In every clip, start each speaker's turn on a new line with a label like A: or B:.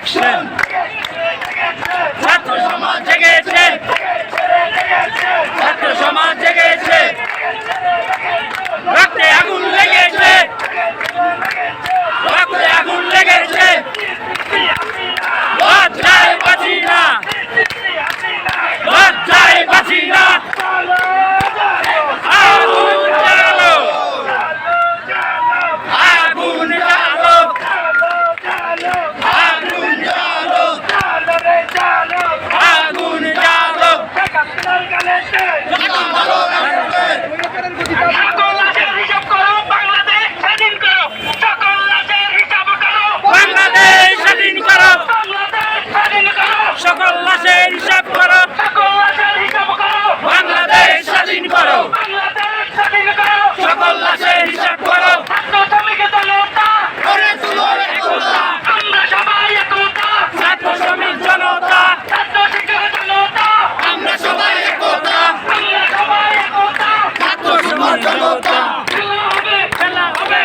A: Action ছাত্র সমাজ জেগেছে। ছাত্র সমাজ জেগেছে। রাতে আগুন লেগেছে। রাতে আগুন লেগেছে। খেলা হবে খেলা হবে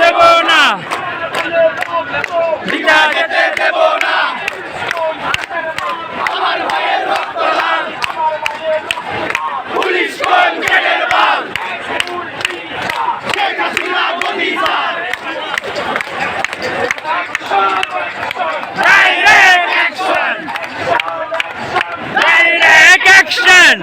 A: দেব না। ভিটা খেতে দেব না। আমার ভাইয়ের রক্ত লাল পুলিশ কোন জেলের বাল শেখ হাসিনা গদি sir. Direct action! Direct action!